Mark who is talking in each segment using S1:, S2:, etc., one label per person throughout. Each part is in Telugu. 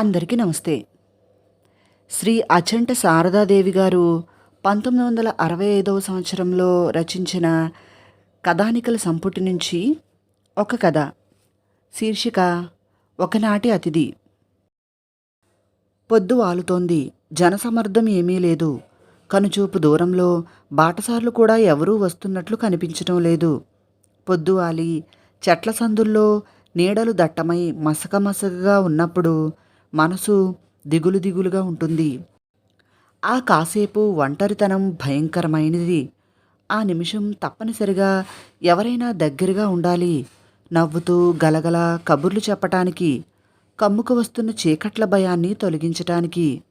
S1: అందరికీ నమస్తే. శ్రీ అచంట శారదాదేవి గారు పంతొమ్మిది వందల అరవై ఐదవ సంవత్సరంలో రచించిన కథానికల సంపుటి నుంచి ఒక కథ శీర్షిక ఒకనాటి అతిథి. పొద్దు వాలుతోంది. జనసమర్థం ఏమీ లేదు. కనుచూపు దూరంలో బాటసార్లు కూడా ఎవరూ వస్తున్నట్లు కనిపించటం లేదు. పొద్దు వాలి చెట్ల సందుల్లో నీడలు దట్టమై మసక మసకగా ఉన్నప్పుడు మనసు దిగులు దిగులుగా ఉంటుంది. ఆ కాసేపు ఒంటరితనం భయంకరమైనది. ఆ నిమిషం తప్పనిసరిగా ఎవరైనా దగ్గరగా ఉండాలి. నవ్వుతూ గలగల కబుర్లు చెప్పటానికి కమ్ముకు వస్తున్న చీకట్ల భయాన్ని తొలగించటానికి.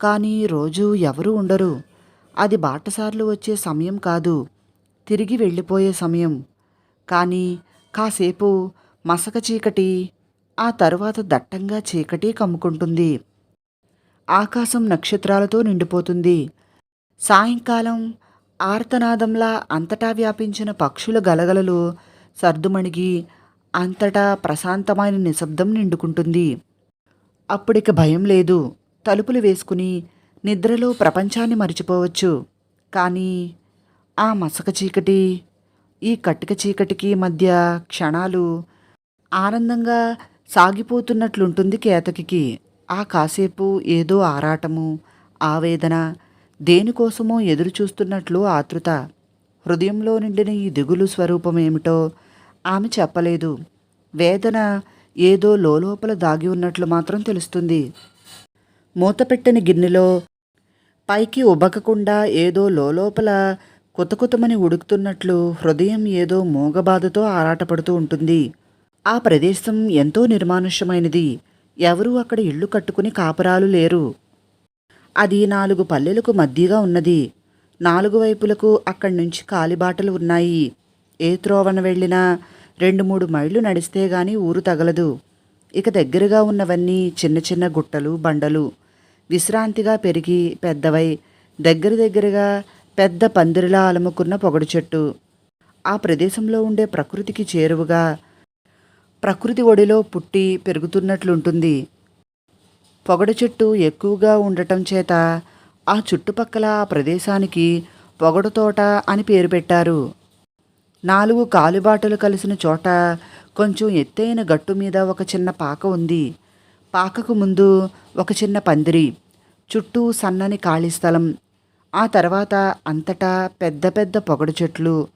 S1: కానీ రోజు ఎవరూ ఉండరు. అది బాటసార్లు వచ్చే సమయం కాదు. తిరిగి వెళ్ళిపోయే సమయం. కానీ కాసేపు మసక చీకటి ఆ తరువాత దట్టంగా చీకటి కమ్ముకుంటుంది. ఆకాశం నక్షత్రాలతో నిండిపోతుంది. సాయంకాలం ఆర్తనాదంలా అంతటా వ్యాపించిన పక్షుల గలగలలు సర్దుమణిగి అంతటా ప్రశాంతమైన నిశ్శబ్దం నిండుకుంటుంది. అప్పుడిక భయం లేదు. తలుపులు వేసుకుని నిద్రలో ప్రపంచాన్ని మరిచిపోవచ్చు. కానీ ఆ మసక చీకటి ఈ కట్టిక చీకటికి మధ్య క్షణాలు ఆనందంగా సాగిపోతున్నట్లుంటుంది కేతకికి. ఆ కాసేపు ఏదో ఆరాటము ఆవేదన దేనికోసమో ఎదురు చూస్తున్నట్లు ఆతృత. హృదయంలో నిండిన ఈ దిగులు స్వరూపం ఏమిటో ఆమె చెప్పలేదు. వేదన ఏదో లోలోపల దాగి ఉన్నట్లు మాత్రం తెలుస్తుంది. మూతపెట్టని గిన్నెలో పైకి ఉబకకుండా ఏదో లోలోపల కుతకుతమని ఉడుకుతున్నట్లు హృదయం ఏదో మూగబాధతో ఆరాటపడుతూ ఉంటుంది. ఆ ప్రదేశం ఎంతో నిర్మానుష్యమైనది. ఎవరూ అక్కడ ఇళ్ళు కట్టుకుని కాపురాలు లేరు. అది నాలుగు పల్లెలకు మధ్యగా ఉన్నది. నాలుగు వైపులకు అక్కడి నుంచి కాలిబాటలు ఉన్నాయి. ఏ త్రోవన వెళ్ళినా రెండు మూడు మైళ్ళు నడిస్తే గాని ఊరు తగలదు. ఇక దగ్గరగా ఉన్నవన్నీ చిన్న చిన్న గుట్టలు బండలు. విశ్రాంతిగా పెరిగి పెద్దవై దగ్గర దగ్గరగా పెద్ద పందిరిలా అలముకున్న పొగడు చెట్టు. ఆ ప్రదేశంలో ఉండే ప్రకృతికి చేరువుగా ప్రకృతి ఒడిలో పుట్టి పెరుగుతున్నట్లుంటుంది. పొగడు చెట్టు ఎక్కువగా ఉండటం చేత ఆ చుట్టుపక్కల ఆ ప్రదేశానికి పొగడు తోట అని పేరు పెట్టారు. నాలుగు కాలుబాటలు కలిసిన చోట కొంచెం ఎత్తైన గట్టు మీద ఒక చిన్న పాక ఉంది. పాకకు ముందు ఒక చిన్న పందిరి చుట్టూ సన్నని ఖాళీ స్థలం ఆ తర్వాత అంతటా పెద్ద పెద్ద పొగడు చెట్లు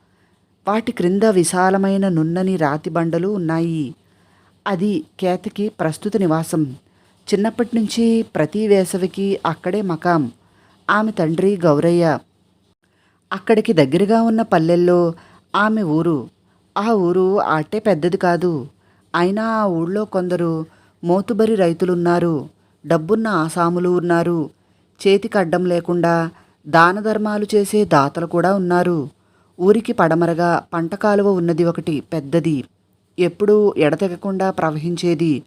S1: వాటి క్రింద విశాలమైన నున్నని రాతి బండలు ఉన్నాయి. అది కేతకి ప్రస్తుత నివాసం. చిన్నప్పటి నుంచి ప్రతి వేసవికి అక్కడే మకాం. ఆమె తండ్రి గౌరయ్య. అక్కడికి దగ్గరగా ఉన్న పల్లెల్లో ఆమె ఊరు. ఆ ఊరు ఆటే పెద్దది కాదు. అయినా ఆ ఊళ్ళో కొందరు మోతుబరి రైతులున్నారు. డబ్బున్న ఆసాములు ఉన్నారు. చేతికి అడ్డం లేకుండా దాన ధర్మాలు చేసే దాతలు కూడా ఉన్నారు. ఊరికి పడమరగా పంట కాలువ ఉన్నది ఒకటి పెద్దది. ఎప్పుడూ ఎడతెగకుండా ప్రవహించేది.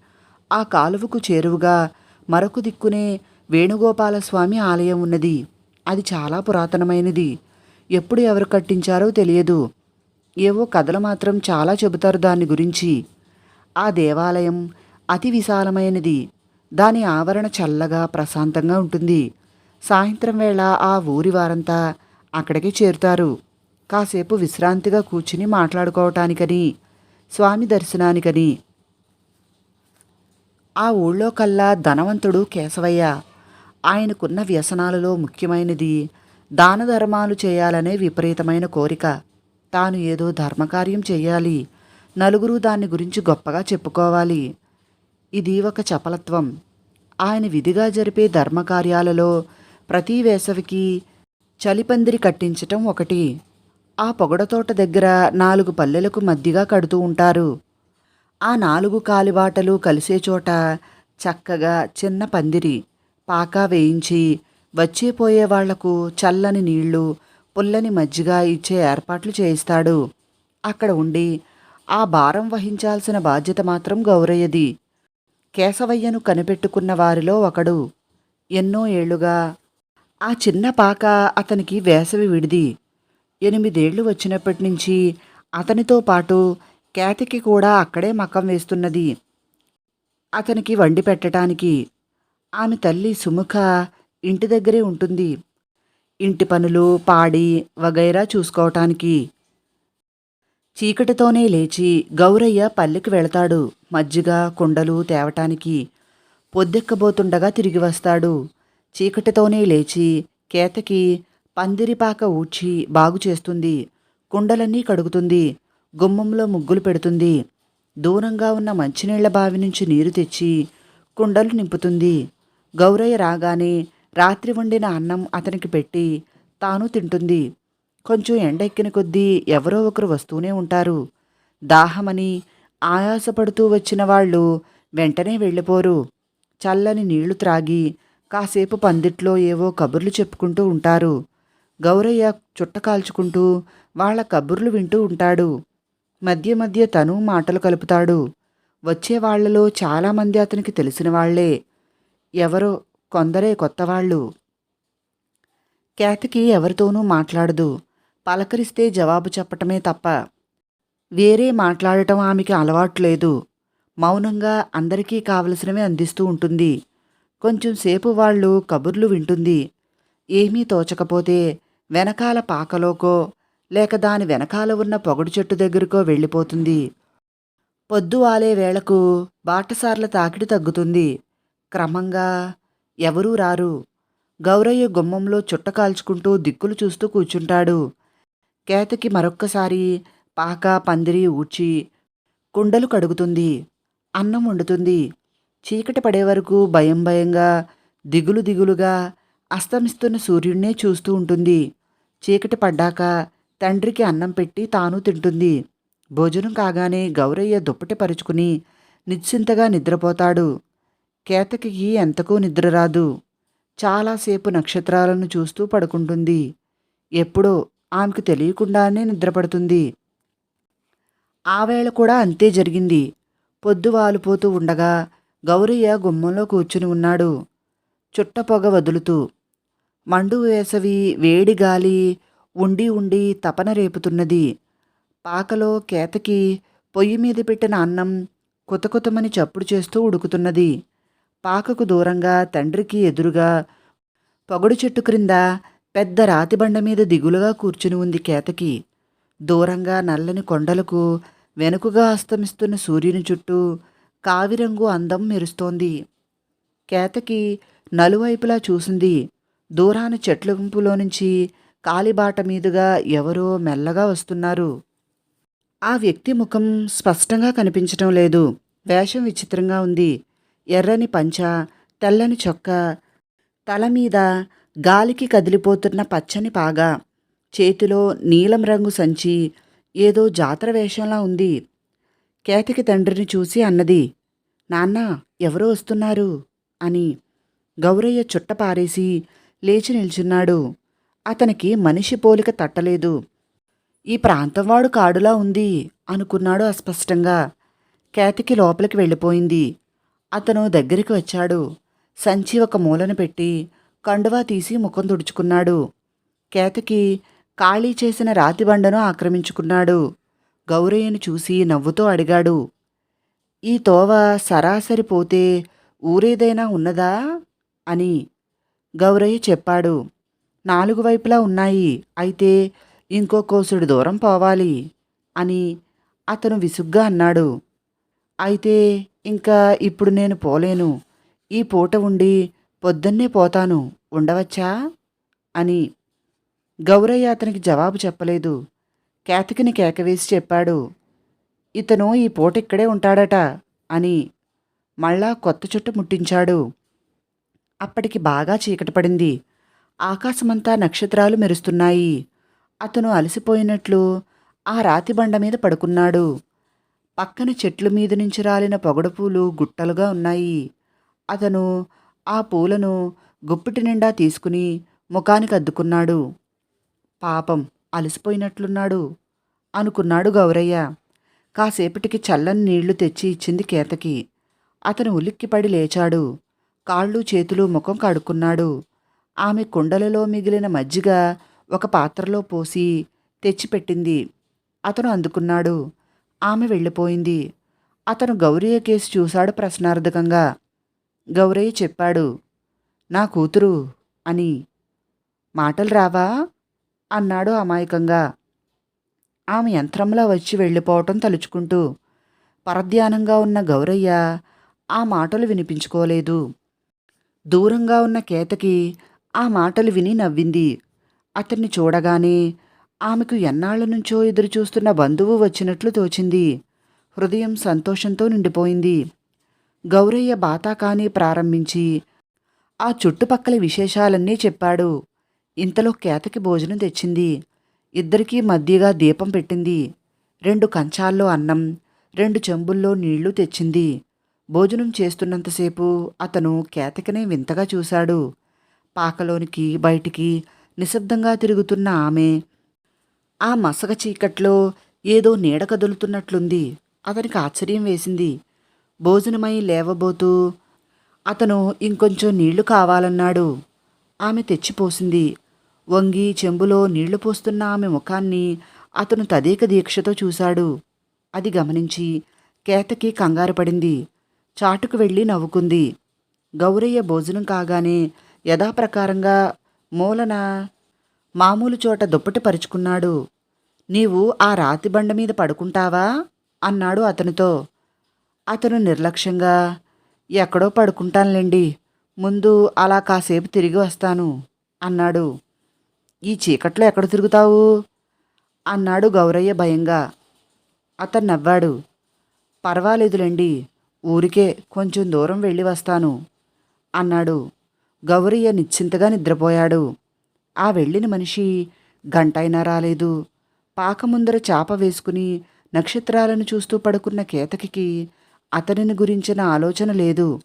S1: ఆ కాలువకు చేరువుగా మరొక దిక్కునే వేణుగోపాలస్వామి ఆలయం ఉన్నది. అది చాలా పురాతనమైనది. ఎప్పుడు ఎవరు కట్టించారో తెలియదు. ఏవో కథలు మాత్రం చాలా చెబుతారు దాని గురించి. ఆ దేవాలయం అతి విశాలమైనది. దాని ఆవరణ చల్లగా ప్రశాంతంగా ఉంటుంది. సాయంత్రం వేళ ఆ ఊరి వారంతా అక్కడికి చేరుతారు. కాసేపు విశ్రాంతిగా కూర్చుని మాట్లాడుకోవటానికని స్వామి దర్శనానికని. ఆ ఊళ్ళో కల్లా ధనవంతుడు కేశవయ్య. ఆయనకున్న వ్యసనాలలో ముఖ్యమైనది దాన ధర్మాలు చేయాలనే విపరీతమైన కోరిక. తాను ఏదో ధర్మకార్యం చేయాలి. నలుగురు దాని గురించి గొప్పగా చెప్పుకోవాలి. ఇది ఒక చపలత్వం. ఆయన విధిగా జరిపే ధర్మకార్యాలలో ప్రతి వేసవికి చలిపందిరి కట్టించటం ఒకటి. ఆ పొగడతోట దగ్గర నాలుగు పల్లెలకు మధ్యగా కడుతూ ఉంటారు. ఆ నాలుగు కాలిబాటలు కలిసే చోట చక్కగా చిన్న పందిరి పాకా వేయించి వచ్చేపోయే వాళ్ళకు చల్లని నీళ్ళు పుల్లని మజ్జిగ ఇచ్చే ఏర్పాట్లు చేయిస్తాడు. అక్కడ ఉండి ఆ భారం వహించాల్సిన బాధ్యత మాత్రం గౌరయ్యది. కేశవయ్యను కనిపెట్టుకున్న వారిలో ఒకడు. ఎన్నో ఏళ్ళుగా ఆ చిన్న పాక అతనికి వేసవి విడిది. ఎనిమిదేళ్ళు వచ్చినప్పటి నుంచి అతనితో పాటు కేతకి కూడా అక్కడే మకం వేస్తున్నది. అతనికి వండి పెట్టడానికి ఆమె తల్లి సుముఖ ఇంటి దగ్గరే ఉంటుంది. ఇంటి పనులు పాడి వగైరా చూసుకోవటానికి. చీకటితోనే లేచి గౌరయ్య పల్లెకి వెళతాడు. మజ్జిగ కుండలు తేవటానికి పొద్దెక్కబోతుండగా తిరిగి వస్తాడు. చీకటితోనే లేచి కేతకి పందిరిపాక ఊడ్చి బాగు చేస్తుంది. కుండలన్నీ కడుగుతుంది. గుమ్మంలో ముగ్గులు పెడుతుంది. దూరంగా ఉన్న మంచినీళ్ళ బావి నుంచి నీరు తెచ్చి కుండలు నింపుతుంది. గౌరయ్య రాగానే రాత్రి వండిన అన్నం అతనికి పెట్టి తాను తింటుంది. కొంచెం ఎండెక్కిన కొద్దీ ఎవరో ఒకరు వస్తూనే ఉంటారు. దాహమని ఆయాసపడుతూ వచ్చిన వాళ్ళు వెంటనే వెళ్ళిపోరు. చల్లని నీళ్ళు త్రాగి కాసేపు పందిట్లో ఏవో కబుర్లు చెప్పుకుంటూ ఉంటారు. గౌరయ్య చుట్ట కాల్చుకుంటూ వాళ్ళ కబుర్లు వింటూ ఉంటాడు. మధ్య మధ్య తను మాటలు కలుపుతాడు. వచ్చే వాళ్ళలో చాలామంది అతనికి తెలిసిన వాళ్ళే ఎవరో కొందరే కొత్తవాళ్ళు. కేతకి ఎవరితోనూ మాట్లాడదు. పలకరిస్తే జవాబు చెప్పటమే తప్ప. వేరే మాట్లాడటం ఆమెకి అలవాటు లేదు. మౌనంగా అందరికీ కావలసినవి అందిస్తూ ఉంటుంది. కొంచెం సేపు వాళ్ళు కబుర్లు వింటుంది. ఏమీ తోచకపోతే వెనకాల పాకలోకో లేక దాని వెనకాల ఉన్న పొగడు చెట్టు దగ్గరకో వెళ్ళిపోతుంది. పొద్దు వాలే వేళకు బాటసార్ల తాకిడి తగ్గుతుంది. క్రమంగా ఎవరూ రారు. గౌరయ్య గుమ్మంలో చుట్ట కాల్చుకుంటూ దిక్కులు చూస్తూ కూర్చుంటాడు. కేతకి మరొక్కసారి పాక పందిరి ఊడ్చి కుండలు కడుగుతుంది. అన్నం వండుతుంది. చీకటి పడే వరకు భయం భయంగా దిగులు దిగులుగా అస్తమిస్తున్న సూర్యుడినే చూస్తూ ఉంటుంది. చీకటి పడ్డాక తండ్రికి అన్నం పెట్టి తాను తింటుంది. భోజనం కాగానే గౌరయ్య దుప్పటి పరుచుకుని నిశ్చింతగా నిద్రపోతాడు. కేతకి ఎంతకూ నిద్ర రాదు. చాలాసేపు నక్షత్రాలను చూస్తూ పడుకుంటుంది. ఎప్పుడో ఆమెకు తెలియకుండానే నిద్రపడుతుంది. ఆవేళ కూడా అంతే జరిగింది. పొద్దు వాలిపోతూ ఉండగా గౌరయ్య గుమ్మంలో కూర్చుని ఉన్నాడు. చుట్ట పొగ వదులుతూ మండు వేసవి వేడి గాలి ఉండి ఉండి తపన రేపుతున్నది. పాకలో కేతకి పొయ్యి మీద పెట్టిన అన్నం కుతకుతమని చప్పుడు చేస్తూ ఉడుకుతున్నది. పాకకు దూరంగా తండ్రికి ఎదురుగా పొగడు చెట్టు క్రింద పెద్ద రాతిబండ మీద దిగులుగా కూర్చుని ఉంది కేతకి. దూరంగా నల్లని కొండలకు వెనుకగా అస్తమిస్తున్న సూర్యుని చుట్టూ కావిరంగు అందం మెరుస్తోంది. కేతకి నలువైపులా చూసింది దూరాన చెట్ల గుంపులో నుంచి కాలిబాట మీదుగా ఎవరో మెల్లగా వస్తున్నారు. ఆ వ్యక్తి ముఖం స్పష్టంగా కనిపించటం లేదు. వేషం విచిత్రంగా ఉంది. ఎర్రని పంచ తెల్లని చొక్కా తల మీద గాలికి కదిలిపోతున్న పచ్చని పాగా చేతిలో నీలం రంగు సంచి ఏదో జాతర వేషంలా ఉంది. కేతకి తండ్రిని చూసి అన్నది నాన్న ఎవరో వస్తున్నారు? అని గౌరయ్య చుట్టపారేసి లేచి నిల్చున్నాడు. అతనికి మనిషి పోలిక తట్టలేదు. ఈ ప్రాంతం వాడు కాడులా ఉంది అనుకున్నాడు అస్పష్టంగా. కేతకి లోపలికి వెళ్ళిపోయింది. అతను దగ్గరికి వచ్చాడు. సంచి ఒక మూలన పెట్టి కండువా తీసి ముఖం తుడుచుకున్నాడు. కేతకి ఖాళీ చేసిన రాతి బండను ఆక్రమించుకున్నాడు. గౌరయ్యను చూసి నవ్వుతో అడిగాడు. ఈ తోవ సరాసరి పోతే ఊరేదైనా ఉన్నదా? అని గౌరయ్య చెప్పాడు. నాలుగు వైపులా ఉన్నాయి. అయితే ఇంకో కోసుడు దూరం పోవాలి అని అతను విసుగ్గా అన్నాడు. అయితే ఇంకా ఇప్పుడు నేను పోలేను. ఈ పూట ఉండి పొద్దున్నే పోతాను. ఉండవచ్చా? అని గౌరయ్య అతనికి జవాబు చెప్పలేదు. కేతకిని కేకవేసి చెప్పాడు. ఇతను ఈ పూట ఇక్కడే ఉంటాడట అని మళ్ళా కొత్త చుట్ట ముట్టించాడు. అప్పటికి బాగా చీకటి పడింది. ఆకాశమంతా నక్షత్రాలు మెరుస్తున్నాయి. అతను అలసిపోయినట్లు ఆ రాతి బండ మీద పడుకున్నాడు. పక్కన చెట్ల మీద నుంచి రాలిన పొగడపూలు గుట్టలుగా ఉన్నాయి. అతను ఆ పూలను గుప్పిటి నిండా తీసుకుని ముఖానికి అద్దుకున్నాడు. పాపం అలసిపోయినట్లున్నాడు. అనుకున్నాడు గౌరయ్య. కాసేపటికి చల్లని నీళ్ళు తెచ్చి ఇచ్చింది కేతకి. అతను ఉలిక్కిపడి లేచాడు. కాళ్ళు చేతులు ముఖం కడుక్కున్నాడు. ఆమె కుండలలో మిగిలిన మజ్జిగ ఒక పాత్రలో పోసి తెచ్చిపెట్టింది. అతను అందుకున్నాడు. ఆమె వెళ్ళిపోయింది. అతను గౌరయ్య కేసు చూశాడు ప్రశ్నార్థకంగా. గౌరయ్య చెప్పాడు నా కూతురు అని. మాటలు రావా? అన్నాడు అమాయకంగా. ఆమె యంత్రంలో వచ్చి వెళ్ళిపోవటం తలుచుకుంటూ పరధ్యానంగా ఉన్న గౌరయ్య ఆ మాటలు వినిపించుకోలేదు. దూరంగా ఉన్న కేతకి ఆ మాటలు విని నవ్వింది. అతన్ని చూడగానే ఆమెకు ఎన్నాళ్ళ నుంచో ఎదురుచూస్తున్న బంధువు వచ్చినట్లు తోచింది. హృదయం సంతోషంతో నిండిపోయింది. గౌరయ్య బాతాకాని ప్రారంభించి ఆ చుట్టుపక్కల విశేషాలన్నీ చెప్పాడు. ఇంతలో కేతకి భోజనం తెచ్చింది. ఇద్దరికీ మధ్యగా దీపం పెట్టింది. రెండు కంచాల్లో అన్నం రెండు చెంబుల్లో నీళ్ళు తెచ్చింది. భోజనం చేస్తున్నంతసేపు అతను కేతకనే వింతగా చూశాడు. పాకలోనికి బయటికి నిశ్శబ్దంగా తిరుగుతున్న ఆమె ఆ మసక చీకట్లో ఏదో నీడ కదులుతున్నట్లుంది. అతనికి ఆశ్చర్యం వేసింది. భోజనమై లేవబోతూ అతను ఇంకొంచెం నీళ్ళు కావాలన్నాడు. ఆమె తెచ్చిపోసింది. వంగి చెంబులో నీళ్ళు పోస్తున్న ఆమె ముఖాన్ని అతను తదేక దీక్షతో చూశాడు. అది గమనించి కేతకి కంగారు పడింది. చాటుకు వెళ్ళి నవ్వుకుంది. గౌరయ్య భోజనం కాగానే యథాప్రకారంగా మూలన మామూలు చోట దుప్పటి పరుచుకున్నాడు. నీవు ఆ రాతి బండ మీద పడుకుంటావా? అన్నాడు అతనితో. అతను నిర్లక్ష్యంగా ఎక్కడో పడుకుంటానులేండి. ముందు అలా కాసేపు తిరిగి వస్తాను అన్నాడు. ఈ చీకట్లో ఎక్కడ తిరుగుతావు? అన్నాడు గౌరయ్య భయంగా. అతను నవ్వాడు. పర్వాలేదులేండి. ఊరికే కొంచెం దూరం వెళ్ళి వస్తాను అన్నాడు. గౌరయ్య నిశ్చింతగా నిద్రపోయాడు. ఆ వెళ్ళిన మనిషి గంటైనా రాలేదు. పాక ముందర చాప వేసుకుని నక్షత్రాలను చూస్తూ పడుకున్న కేతకికి అతనిని గురించిన ఆలోచన లేదు.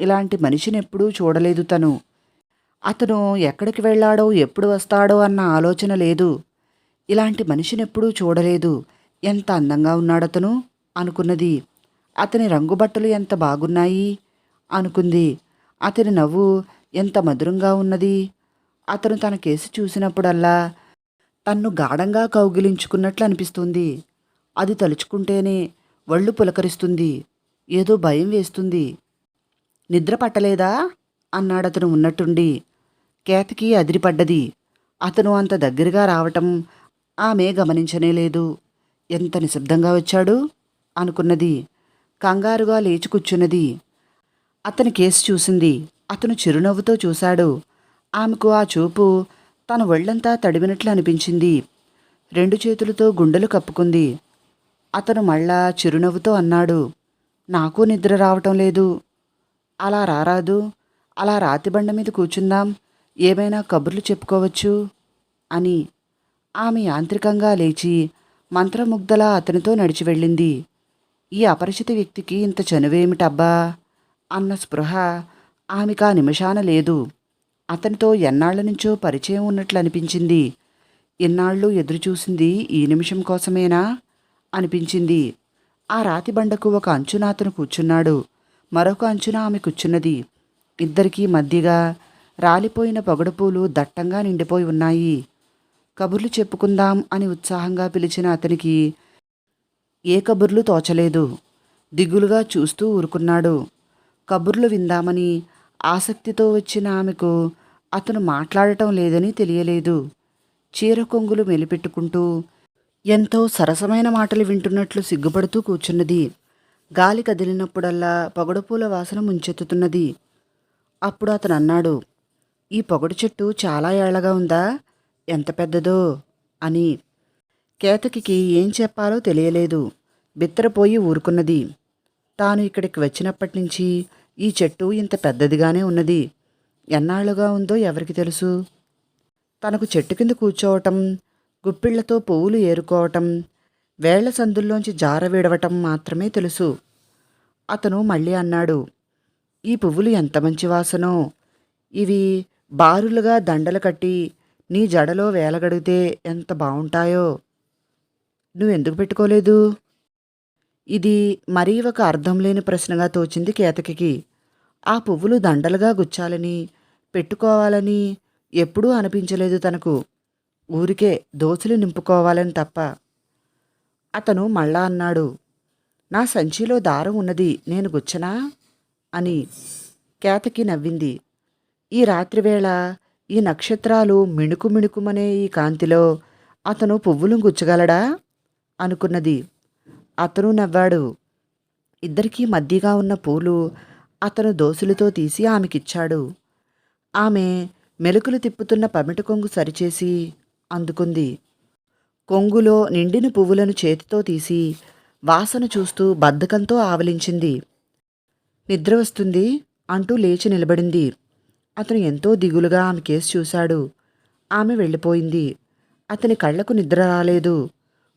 S1: ఇలాంటి మనిషినెప్పుడూ చూడలేదు తను. అతను ఎక్కడికి వెళ్ళాడో ఎప్పుడు వస్తాడో అన్న ఆలోచన లేదు. ఇలాంటి మనిషినెప్పుడూ చూడలేదు. ఎంత అందంగా ఉన్నాడతను అనుకున్నది. అతని రంగుబట్టలు ఎంత బాగున్నాయి? అనుకుంది. అతని నవ్వు ఎంత మధురంగా ఉన్నది? అతను తన కేసు చూసినప్పుడల్లా తన్ను గాఢంగా కౌగిలించుకున్నట్లు అనిపిస్తుంది. అది తలుచుకుంటేనే వళ్ళు పులకరిస్తుంది. ఏదో భయం వేస్తుంది. నిద్ర పట్టలేదా? అన్నాడతను ఉన్నట్టుండి. కేతకి అదిరిపడ్డది. అతను అంత దగ్గరగా రావటం ఆమె గమనించనే లేదు. ఎంత నిశ్శబ్దంగా వచ్చాడు? అనుకున్నది. కంగారుగా లేచి కూర్చున్నది. అతని కేసు చూసింది. అతను చిరునవ్వుతో చూశాడు. ఆమెకు ఆ చూపు తన ఒళ్ళంతా తడివినట్లు అనిపించింది. రెండు చేతులతో గుండెలు కప్పుకుంది. అతను మళ్ళా చిరునవ్వుతో అన్నాడు. నాకు నిద్ర రావటం లేదు. అలా రారాదు. అలా రాతిబండ మీద కూర్చుందాం. ఏమైనా కబుర్లు చెప్పుకోవచ్చు? అని. ఆమె యాంత్రికంగా లేచి మంత్రముగ్ధలా అతనితో నడిచి వెళ్ళింది. ఈ అపరిచిత వ్యక్తికి ఇంత చనువేమిటబ్బా? అన్న స్పృహ ఆమెకా నిమిషాన లేదు. అతనితో ఎన్నాళ్ళ నుంచో పరిచయం ఉన్నట్లు అనిపించింది. ఇన్నాళ్ళు ఎదురుచూసింది ఈ నిమిషం కోసమేనా? అనిపించింది. ఆ రాతి బండకు ఒక అంచున అతను కూర్చున్నాడు. మరొక అంచున ఆమె కూర్చున్నది. ఇద్దరికీ మధ్యగా రాలిపోయిన పొగడపూలు దట్టంగా నిండిపోయి ఉన్నాయి. కబుర్లు చెప్పుకుందాం అని ఉత్సాహంగా పిలిచిన అతనికి ఏ కబుర్లు తోచలేదు. దిగులుగా చూస్తూ ఊరుకున్నాడు. కబుర్లు విందామని ఆసక్తితో వచ్చిన ఆమెకు అతను మాట్లాడటం లేదని తెలియలేదు. చీర కొంగులు మెలిపెట్టుకుంటూ ఎంతో సరసమైన మాటలు వింటున్నట్లు సిగ్గుపడుతూ కూర్చున్నది. గాలి కదిలినప్పుడల్లా పొగడుపూల వాసన ముంచెత్తుతున్నది. అప్పుడు అతను అన్నాడు ఈ పొగడు చెట్టు చాలా ఏళ్ళగా ఉందా? ఎంత పెద్దదో? అని. కేతకికి ఏం చెప్పాలో తెలియలేదు. బిత్తరపోయి ఊరుకున్నది. తాను ఇక్కడికి వచ్చినప్పటి నుంచి ఈ చెట్టు ఇంత పెద్దదిగానే ఉన్నది. ఎన్నాళ్ళుగా ఉందో ఎవరికి తెలుసు? తనకు చెట్టు కింద కూర్చోవటం గుప్పిళ్ళతో పువ్వులు ఏరుకోవటం వేళ్ళ సందుల్లోంచి జార విడవటం మాత్రమే తెలుసు. అతను మళ్ళీ అన్నాడు ఈ పువ్వులు ఎంత మంచి వాసనో! ఇవి బారులుగా దండలు కట్టి నీ జడలో వేలగడిగితే ఎంత బావుంటాయో! నువ్వెందుకు పెట్టుకోలేదు? ఇది మరీ ఒక అర్థం లేని ప్రశ్నగా తోచింది కేతకికి. ఆ పువ్వులు దండలుగా గుచ్చాలని పెట్టుకోవాలని ఎప్పుడూ అనిపించలేదు తనకు. ఊరికే దోసులు నింపుకోవాలని తప్ప. అతను మళ్ళా అన్నాడు నా సంచిలో దారం ఉన్నది నేను గుచ్చనా? అని కేతకి నవ్వింది. ఈ రాత్రివేళ ఈ నక్షత్రాలు మిణుకు మిణుకుమనే ఈ కాంతిలో అతను పువ్వులు గుచ్చగలడా? అనుకున్నది. అతను నవ్వాడు. ఇద్దరికీ మధ్యగా ఉన్న పూలు అతను దోసులతో తీసి ఆమెకిచ్చాడు. ఆమె మెలుకులు తిప్పుతున్న పమిట కొంగు సరిచేసి అందుకుంది. కొంగులో నిండిన పువ్వులను చేతితో తీసి వాసన చూస్తూ బద్ధకంతో ఆవలించింది. నిద్ర వస్తుంది అంటూ లేచి నిలబడింది. అతను ఎంతో దిగులుగా ఆమె కేసు చూశాడు. ఆమె వెళ్ళిపోయింది. అతని కళ్ళకు నిద్ర రాలేదు.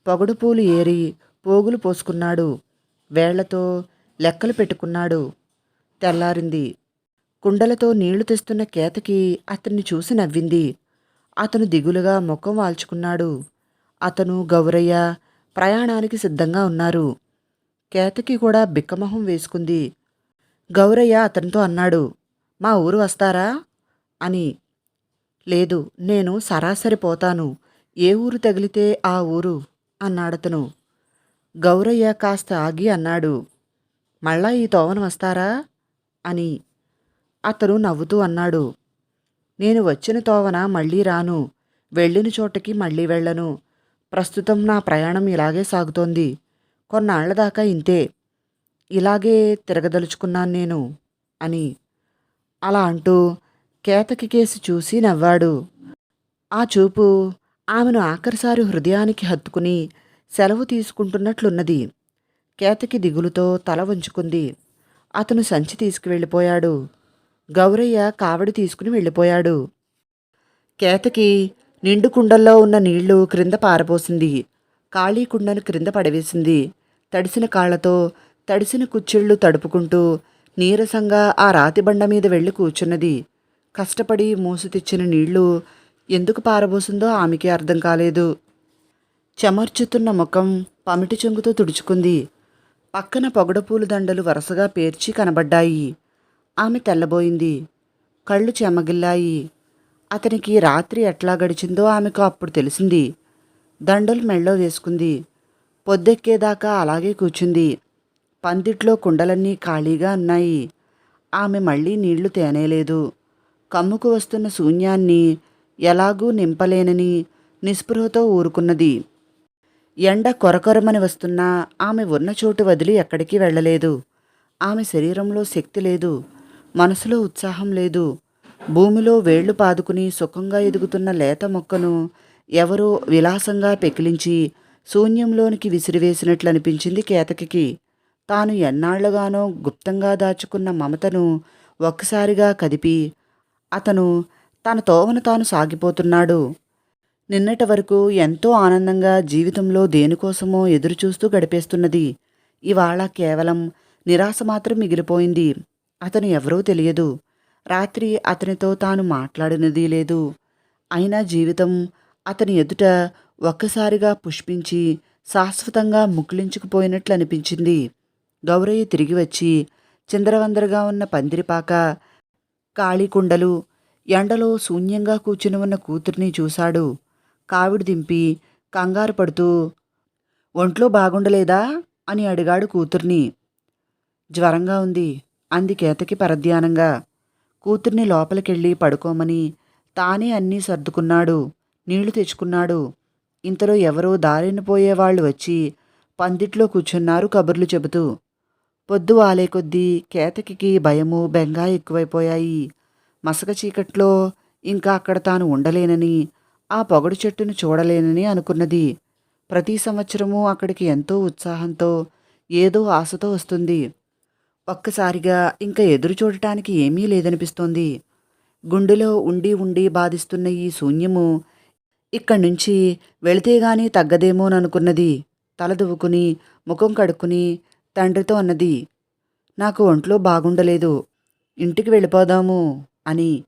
S1: పొగడు పూలు ఏరి పోగులు పోసుకున్నాడు. వేళ్ళతో లెక్కలు పెట్టుకున్నాడు. తెల్లారింది. కుండలతో నీళ్ళు తెస్తున్న కేతకి అతన్ని చూసి నవ్వింది. అతను దిగులుగా ముఖం వాల్చుకున్నాడు. అతను గౌరయ్య ప్రయాణానికి సిద్ధంగా ఉన్నారు. కేతకి కూడా బిక్కమొహం వేసుకుంది. గౌరయ్య అతనితో అన్నాడు మా ఊరు వస్తారా? అని. లేదు నేను సరాసరి పోతాను. ఏ ఊరు తగిలితే ఆ ఊరు? అన్నాడతను. గౌరయ్య కాస్త ఆగి అన్నాడు. మళ్ళా ఈ తోవన వస్తారా? అని అతను నవ్వుతూ అన్నాడు. నేను వచ్చిన తోవన మళ్ళీ రాను. వెళ్ళిన చోటకి మళ్ళీ వెళ్ళను. ప్రస్తుతం నా ప్రయాణం ఇలాగే సాగుతోంది. కొన్నాళ్ళ దాకా ఇంతే. ఇలాగే తిరగదలుచుకున్నాను నేను. అని అలా అంటూ కేతకి కేసి చూసి నవ్వాడు. ఆ చూపు ఆమెను ఆఖరిసారి హృదయానికి హత్తుకుని సెలవు తీసుకుంటున్నట్లున్నది. కేతకి దిగులుతో తల వంచుకుంది. అతను సంచి తీసుకువెళ్ళిపోయాడు. గౌరయ్య కావడి తీసుకుని వెళ్ళిపోయాడు. కేతకి నిండు కుండల్లో ఉన్న నీళ్ళు క్రింద పారబోసింది. ఖాళీ కుండను క్రింద పడవేసింది. తడిసిన కాళ్ళతో తడిసిన కుచ్చిళ్ళు తడుపుకుంటూ నీరసంగా ఆ రాతి బండ మీద వెళ్ళి కూర్చున్నది. కష్టపడి మూసి తెచ్చిన నీళ్ళు ఎందుకు పారబోసిందో ఆమెకి అర్థం కాలేదు. చెమర్చుతున్న ముఖం పమిటి చెంగుతో తుడుచుకుంది. పక్కన పొగడపూలు దండలు వరుసగా పేర్చి కనబడ్డాయి. ఆమె తెల్లబోయింది. కళ్ళు చెమగిల్లాయి. అతనికి రాత్రి ఎట్లా గడిచిందో ఆమెకు అప్పుడు తెలిసింది. దండలు మెళ్ళో వేసుకుంది. పొద్దెక్కేదాకా అలాగే కూర్చుంది. పందిట్లో కుండలన్నీ ఖాళీగా ఉన్నాయి. ఆమె మళ్ళీ నీళ్ళు తేనేలేదు. కమ్ముకు వస్తున్న శూన్యాన్ని ఎలాగూ నింపలేనని నిస్పృహతో ఊరుకున్నది. ఎండ కొరకొరమని వస్తున్నా ఆమె ఉన్న చోటు వదిలి ఎక్కడికి వెళ్ళలేదు. ఆమె శరీరంలో శక్తి లేదు మనసులో ఉత్సాహం లేదు. భూమిలో వేళ్ళు పాదుకుని సుఖంగా ఎదుగుతున్న లేత మొక్కను ఎవరో విలాసంగా పెకిలించి శూన్యంలోనికి విసిరివేసినట్లు అనిపించింది కేతకికి. తాను ఎన్నాళ్ళుగానో గుప్తంగా దాచుకున్న మమతను ఒక్కసారిగా కదిపి అతను తన తోవను తాను సాగిపోతున్నాడు. నిన్నటి వరకు ఎంతో ఆనందంగా జీవితంలో దేనికోసమో ఎదురుచూస్తూ గడిపేస్తున్నది. ఇవాళ కేవలం నిరాశ మాత్రం మిగిలిపోయింది. అతను ఎవరో తెలియదు. రాత్రి అతనితో తాను మాట్లాడినది లేదు. అయినా జీవితం అతని ఎదుట ఒక్కసారిగా పుష్పించి శాశ్వతంగా ముకులించుకుపోయినట్లు అనిపించింది గౌరయ్య తిరిగి వచ్చి చిందరవందరగా ఉన్న పందిరిపాక కాళీకుండలు ఎండలో శూన్యంగా కూర్చుని ఉన్న కూతుర్ని చూశాడు. కావిడి దింపి కంగారు పడుతూ ఒంట్లో బాగుండలేదా? అని అడిగాడు కూతుర్ని. జ్వరంగా ఉంది. అంది కేతకి పరధ్యానంగా. కూతుర్ని లోపలికెళ్ళి పడుకోమని తానే అన్నీ సర్దుకున్నాడు నీళ్ళు తెచ్చుకున్నాడు. ఇంతలో ఎవరో దారిన పోయేవాళ్ళు వచ్చి పందిట్లో కూర్చున్నారు కబుర్లు చెబుతూ. పొద్దు వాలే కొద్దీ కేతకికి భయము బెంగా ఎక్కువైపోయాయి. మసక చీకట్లో ఇంకా అక్కడ తాను ఉండలేనని ఆ పొగడు చెట్టును చూడలేనని అనుకున్నది. ప్రతి సంవత్సరము అక్కడికి ఎంతో ఉత్సాహంతో ఏదో ఆశతో వస్తుంది. ఒక్కసారిగా ఇంకా ఎదురు చూడటానికి ఏమీ లేదనిపిస్తోంది. గుండెలో ఉండి ఉండి బాధిస్తున్న ఈ శూన్యము ఇక్కడి నుంచి వెళితే గాని తగ్గదేమోననుకున్నది. తల దువ్వుకుని ముఖం కడుక్కుని తండ్రితో అన్నది. నాకు ఒంట్లో బాగుండలేదు. ఇంటికి వెళ్ళిపోదాము అని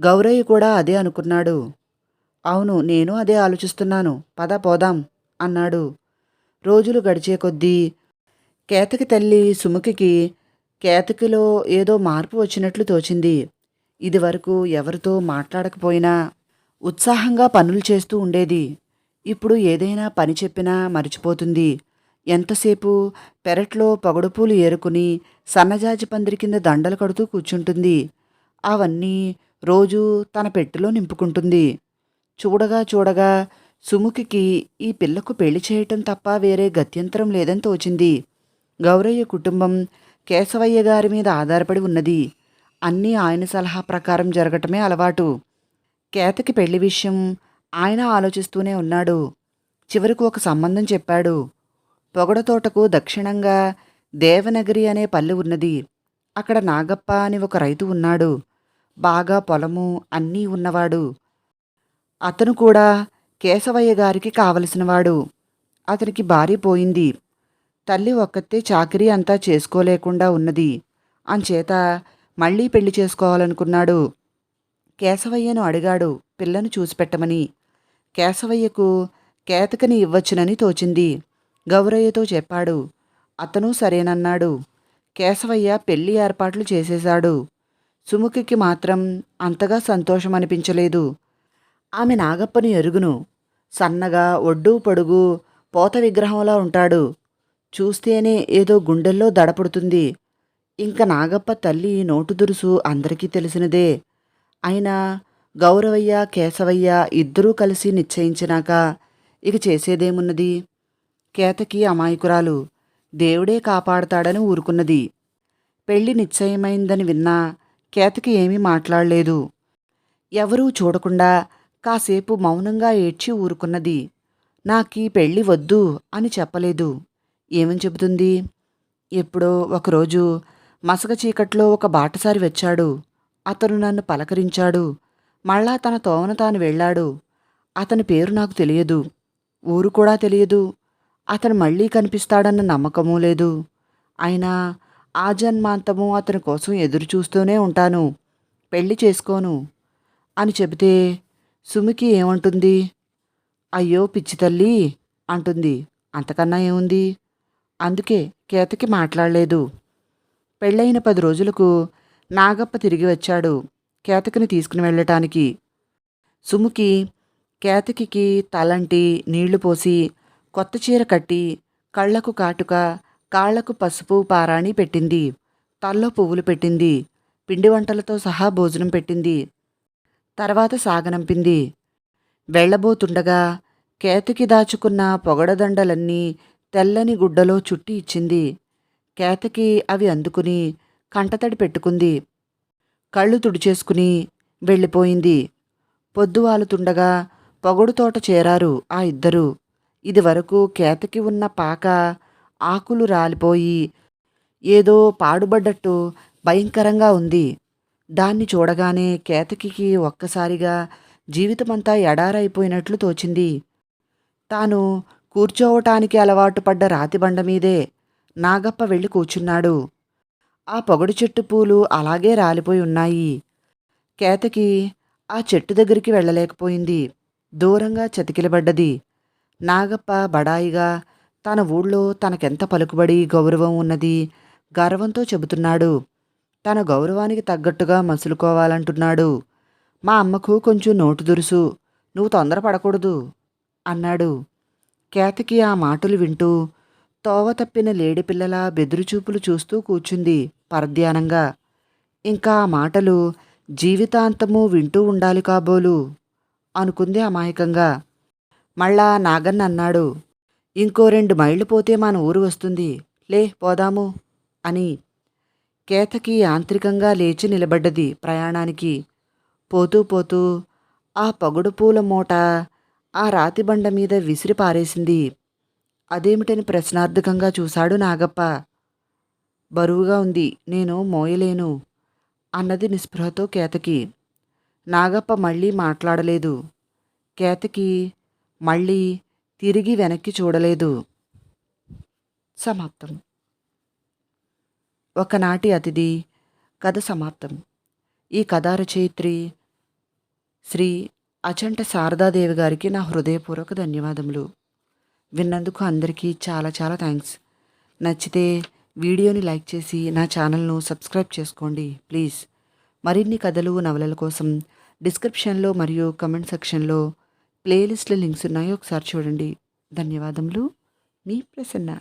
S1: గౌరయ్య కూడా అదే అనుకున్నాడు. అవును నేను అదే ఆలోచిస్తున్నాను. పద పోదాం అన్నాడు. రోజులు గడిచే కొద్దీ కేతకి తల్లి సుముఖికి కేతకిలో ఏదో మార్పు వచ్చినట్లు తోచింది. ఇదివరకు ఎవరితో మాట్లాడకపోయినా ఉత్సాహంగా పనులు చేస్తూ ఉండేది. ఇప్పుడు ఏదైనా పని చెప్పినా మర్చిపోతుంది. ఎంతసేపు పెరట్లో పగడుపూలు ఏరుకుని సన్నజాజి పందిరి కింద దండలు కడుతూ కూర్చుంటుంది. అవన్నీ రోజు తన పెట్టెలో నింపుకుంటుంది. చూడగా చూడగా సుముఖికి ఈ పిల్లకు పెళ్ళి చేయటం తప్ప వేరే గత్యంతరం లేదని తోచింది. గౌరయ్య కుటుంబం కేశవయ్య గారి మీద ఆధారపడి ఉన్నది. అన్నీ ఆయన సలహా ప్రకారం జరగటమే అలవాటు. కేతకి పెళ్ళి విషయం ఆయన ఆలోచిస్తూనే ఉన్నాడు. చివరకు ఒక సంబంధం చెప్పాడు. పొగడ తోటకు దక్షిణంగా దేవనగిరి అనే పల్లె ఉన్నది. అక్కడ నాగప్ప అని ఒక రైతు ఉన్నాడు. బాగా పొలము అన్నీ ఉన్నవాడు. అతను కూడా కేశవయ్య గారికి కావలసినవాడు. అతనికి భార్య పోయింది. తల్లి ఒక్కతే చాకరీ అంతా చేసుకోలేకుండా ఉన్నది. అంచేత మళ్ళీ పెళ్ళి చేసుకోవాలనుకున్నాడు. కేశవయ్యను అడిగాడు పిల్లను చూసిపెట్టమని. కేశవయ్యకు కేతకని ఇవ్వచ్చునని తోచింది. గౌరయ్యతో చెప్పాడు అతను సరేనన్నాడు. కేశవయ్య పెళ్ళి ఏర్పాట్లు చేసేశాడు. సుముఖికి మాత్రం అంతగా సంతోషం అనిపించలేదు ఆమె నాగప్పని ఎరుగును. సన్నగా ఒడ్డు పొడుగు పోత విగ్రహంలా ఉంటాడు. చూస్తేనే ఏదో గుండెల్లో దడపడుతుంది. ఇంక నాగప్ప తల్లి నోటు దురుసు అందరికీ తెలిసినదే. అయినా గౌరవయ్య కేశవయ్య ఇద్దరూ కలిసి నిశ్చయించినాక ఇక చేసేదేమున్నది? కేతకి అమాయకురాలు. దేవుడే కాపాడతాడని ఊరుకున్నది. పెళ్ళి నిశ్చయమైందని విన్నా కేతకి ఏమీ మాట్లాడలేదు. ఎవరూ చూడకుండా కాసేపు మౌనంగా ఏడ్చి ఊరుకున్నది. నాకీ పెళ్ళి వద్దు అని చెప్పలేదు. ఏమని చెబుతుంది? ఎప్పుడో ఒకరోజు మసక చీకట్లో ఒక బాటసారి వచ్చాడు. అతను నన్ను పలకరించాడు. మళ్ళా తన తోమన తాను వెళ్ళాడు. అతని పేరు నాకు తెలియదు. ఊరు కూడా తెలియదు. అతను మళ్ళీ కనిపిస్తాడన్న నమ్మకమూ లేదు. అయినా ఆ జన్మాంతము అతని కోసం ఎదురు చూస్తూనే ఉంటాను. పెళ్ళి చేసుకోను అని చెబితే సుమికి ఏమంటుంది? అయ్యో పిచ్చి తల్లి అంటుంది. అంతకన్నా ఏముంది? అందుకే కేతకి మాట్లాడలేదు. పెళ్ళైన పది రోజులకు నాగప్ప తిరిగి వచ్చాడు కేతకిని తీసుకుని వెళ్ళటానికి. సుముకి కేతకికి తలంటి నీళ్ళు పోసి కొత్త చీర కట్టి కళ్ళకు కాటుక కాళ్ళకు పసుపు పారాణి పెట్టింది. తల్లో పువ్వులు పెట్టింది. పిండి వంటలతో సహా భోజనం పెట్టింది. తర్వాత సాగనంపింది వెళ్ళబోతుండగా కేతకి దాచుకున్న పొగడదండలన్నీ తెల్లని గుడ్డలో చుట్టి ఇచ్చింది. కేతకి అవి అందుకుని కంటతడి పెట్టుకుంది. కళ్ళు తుడిచేసుకుని వెళ్ళిపోయింది. పొద్దువాలుతుండగా పొగడు తోట చేరారు ఆ ఇద్దరు. ఇదివరకు కేతకి ఉన్న పాక ఆకులు రాలిపోయి ఏదో పాడుబడ్డట్టు భయంకరంగా ఉంది. దాన్ని చూడగానే కేతకికి ఒక్కసారిగా జీవితమంతా ఎడారైపోయినట్లు తోచింది. తాను కూర్చోవటానికి అలవాటు పడ్డ రాతిబండ మీదే నాగప్ప వెళ్ళి కూర్చున్నాడు. ఆ పొగడు చెట్టు పూలు అలాగే రాలిపోయి ఉన్నాయి. కేతకి ఆ చెట్టు దగ్గరికి వెళ్ళలేకపోయింది. దూరంగా చతికిలబడ్డది. నాగప్ప బడాయిగా తన ఊళ్ళో తనకెంత పలుకుబడి గౌరవం ఉన్నది గర్వంతో చెబుతున్నాడు. తన గౌరవానికి తగ్గట్టుగా మసులుకోవాలంటున్నాడు. మా అమ్మకు కొంచెం నోటు దురుసు. నువ్వు తొందరపడకూడదు అన్నాడు. కేతకి ఆ మాటలు వింటూ తోవ తప్పిన లేడిపిల్లల బెదురుచూపులు చూస్తూ కూర్చుంది పరధ్యానంగా. ఇంకా ఆ మాటలు జీవితాంతము వింటూ ఉండాలి కాబోలు అనుకుంది అమాయకంగా. మళ్ళా నాగన్న అన్నాడు ఇంకో రెండు మైళ్ళు పోతే మన ఊరు వస్తుంది. లే పోదాము అని కేతకి యాంత్రికంగా లేచి నిలబడ్డది ప్రయాణానికి. పోతూ పోతూ ఆ పగుడు పూల మూట ఆ రాతిబండ మీద విసిరి పారేసింది. అదేమిటని ప్రశ్నార్థకంగా చూశాడు నాగప్ప. బరువుగా ఉంది నేను మోయలేను అన్నది నిస్పృహతో కేతకి. నాగప్ప మళ్ళీ మాట్లాడలేదు. కేతకి మళ్ళీ తిరిగి వెనక్కి చూడలేదు. సమాప్తం. ఒకనాటి అతిథి కథ సమాప్తం. ఈ కథా రచయిత్రి శ్రీ అచంట శారదాదేవి గారికి నా హృదయపూర్వక ధన్యవాదములు. విన్నందుకు అందరికీ చాలా చాలా థ్యాంక్స్. నచ్చితే వీడియోని లైక్ చేసి నా ఛానల్ను సబ్స్క్రైబ్ చేసుకోండి ప్లీజ్. మరిన్ని కథలు నవలల కోసం డిస్క్రిప్షన్లో మరియు కమెంట్ సెక్షన్లో ప్లేలిస్ట్ల లింక్స్ ఉన్నాయి ఒకసారి చూడండి. ధన్యవాదములు. మీ ప్రసన్న.